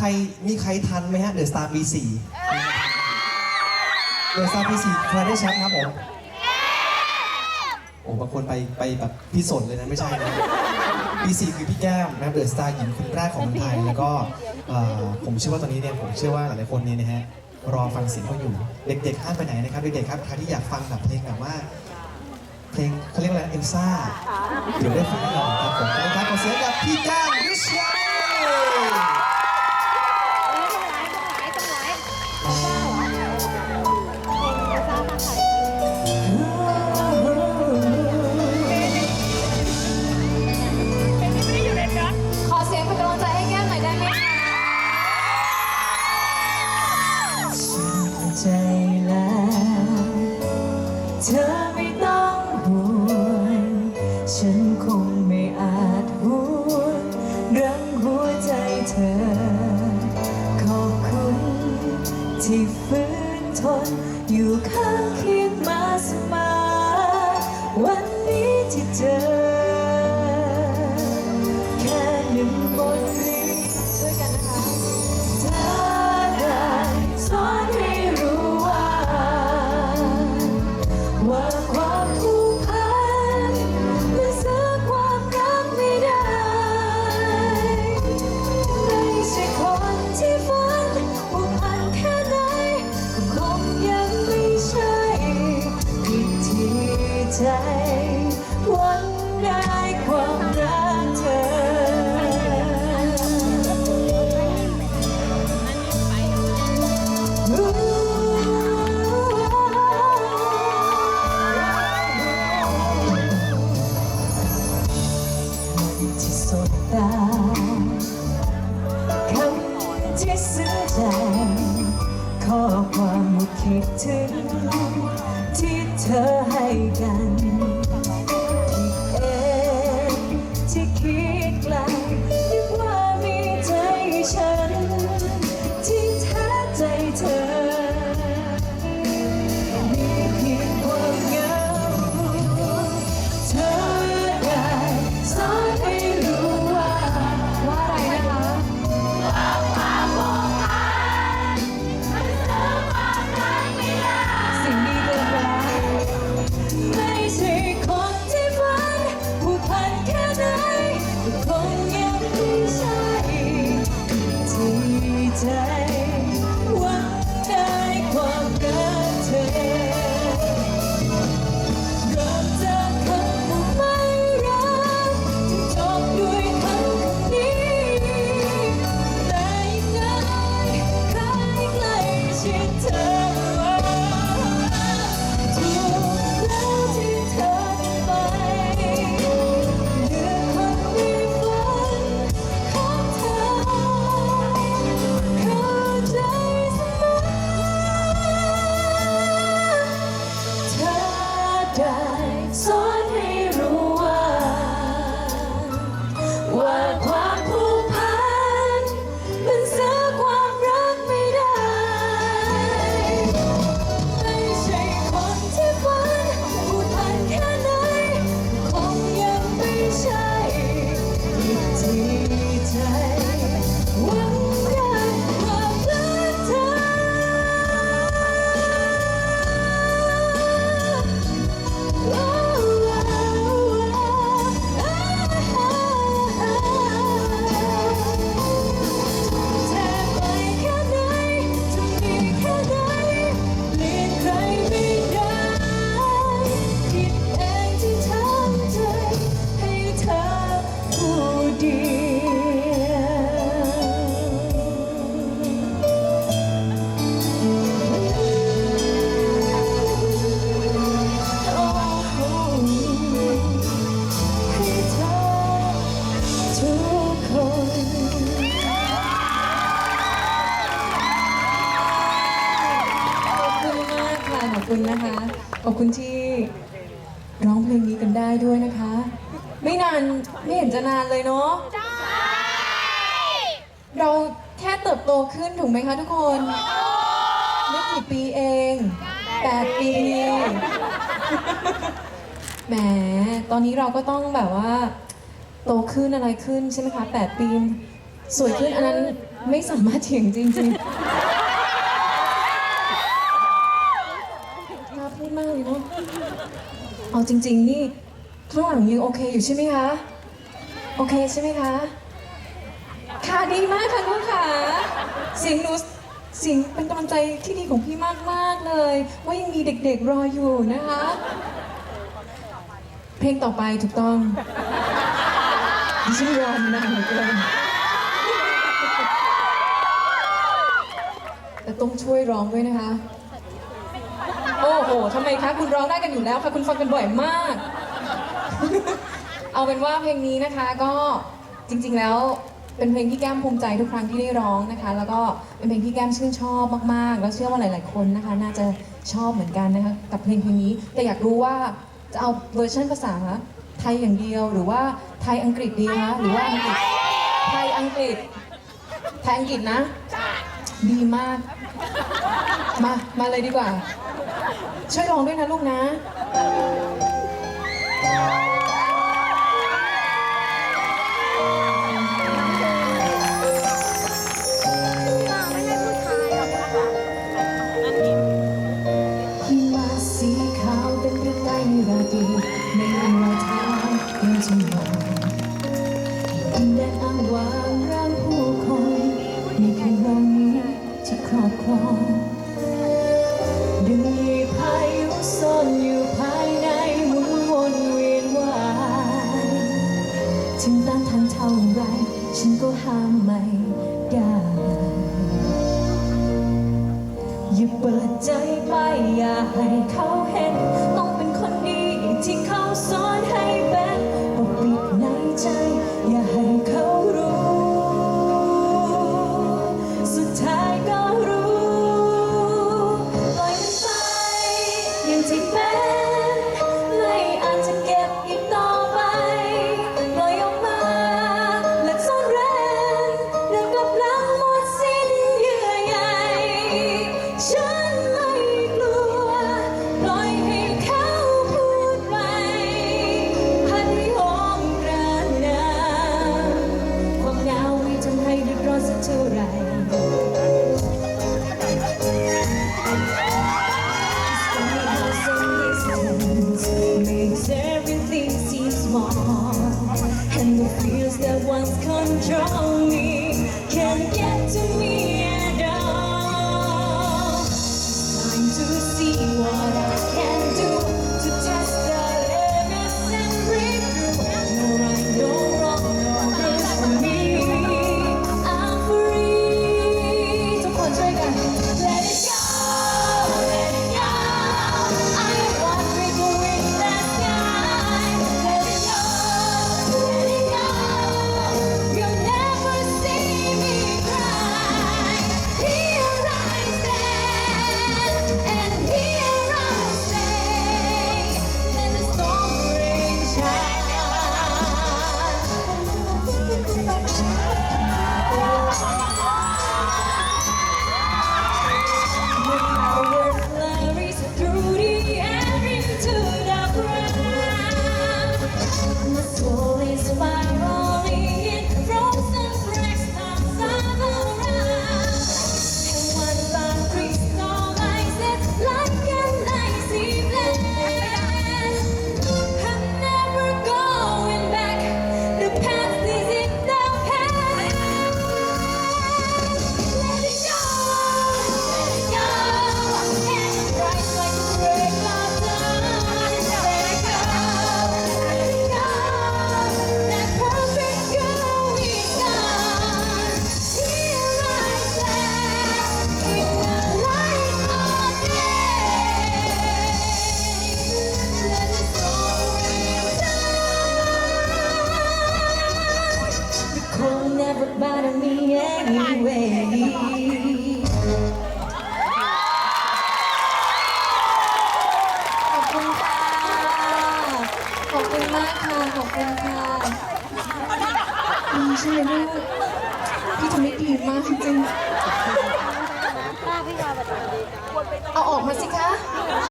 ใครมีใครทันไหมฮะเดอะสตาร์ปีสี่เดอะสตาร์ปีสี่ใครได้แชมป์ครับผมโอ้บางคนไปไปแบบพี่สนเลยนะไม่ใช่นะปีสี่คือพี่แก้มนะครับเดอะสตาร์หญิงคนแรกของเมืองไทยแล้วก็เอ่อผมเชื่อว่าตอนนี้เนี่ยผมเชื่อว่าหลายๆคนเนี่ยนะฮะรอฟังเสียงเขาอยู่เด็กๆห้ามไปไหนนะครับเด็กๆครับใครที่อยากฟังแบบเพลงแบบว่า เพลงเขาเรียกอะไรเอลซ่าเดี๋ยวได้ฟังแน่นอนครับผมขอบคุณครับขอเสียงกับพี่ก้างวิชยา ฉัน คุณที่ร้องเพลงนี้กันได้ด้วยนะคะ ไม่นานไม่เห็นจะนานเลยเนาะเราแค่เติบโตขึ้นถูกไหมคะทุกคนไม่กี่ปีเองแปดปีแหมตอนนี้เราก็ต้องแบบว่า โตขึ้นอะไรขึ้นใช่ไหมคะแปดปีสวยขึ้นอันนั้นไม่สามารถเถียงจริงๆน่าพูดมากเลยเนาะ เอาจริง ๆ นี่ข้างหลังยังโอเคอยู่ใช่ไหมคะ โอเคใช่ไหมคะ ค่ะดีมากค่ะลูกค่ะเสียงหนูเสียงเป็นกำลังใจที่ดีของพี่มากๆเลย ว่ายังมีเด็กๆรออยู่นะคะ เพลงต่อไปถูกต้องดิฉันรอนานเหลือเกินแต่ต้องช่วยร้องด้วยนะคะ โอ้โหทำไมคะคุณร้องได้กันอยู่แล้วค่ะคุณฟังกันบ่อยมาก เอาเป็นว่าเพลงนี้นะคะก็จริงๆแล้วเป็นเพลงที่แก้มภูมิใจทุกครั้งที่ได้ร้องนะคะ แล้วก็เป็นเพลงที่แก้มชื่นชอบมากๆ แล้วเชื่อว่าหลาย ๆ คนนะคะ น่าจะชอบเหมือนกันนะคะกับเพลงเพลงนี้แต่อยากรู้ว่าจะเอาเวอร์ชันภาษาไทยอย่างเดียว หรือว่าไทยอังกฤษดีคะหรือว่าอังกฤษไทยอังกฤษไทยอังกฤษนะ ดีมาก มา มาเลยดีกว่า ช่วยร้องด้วยนะลูกนะหิมะสีขาวเป็นเรื่องใกล้ราตรีไม่มีรอยเท้ายังจะมองดินแดนอ้างว้างร่างผู้คนมีเพียงเรานี้ที่ครอบครอง ซ่อนอยู่ภายในหมุนวนเวียนว่ายถึงต้านทานเท่าไร ฉันก็ห้ามไม่ได้ อย่าเปิดใจไปอย่าให้เขา ใช่ไหมลูกพี่ทำได้ดีมากจริงๆเอาออกมาสิคะ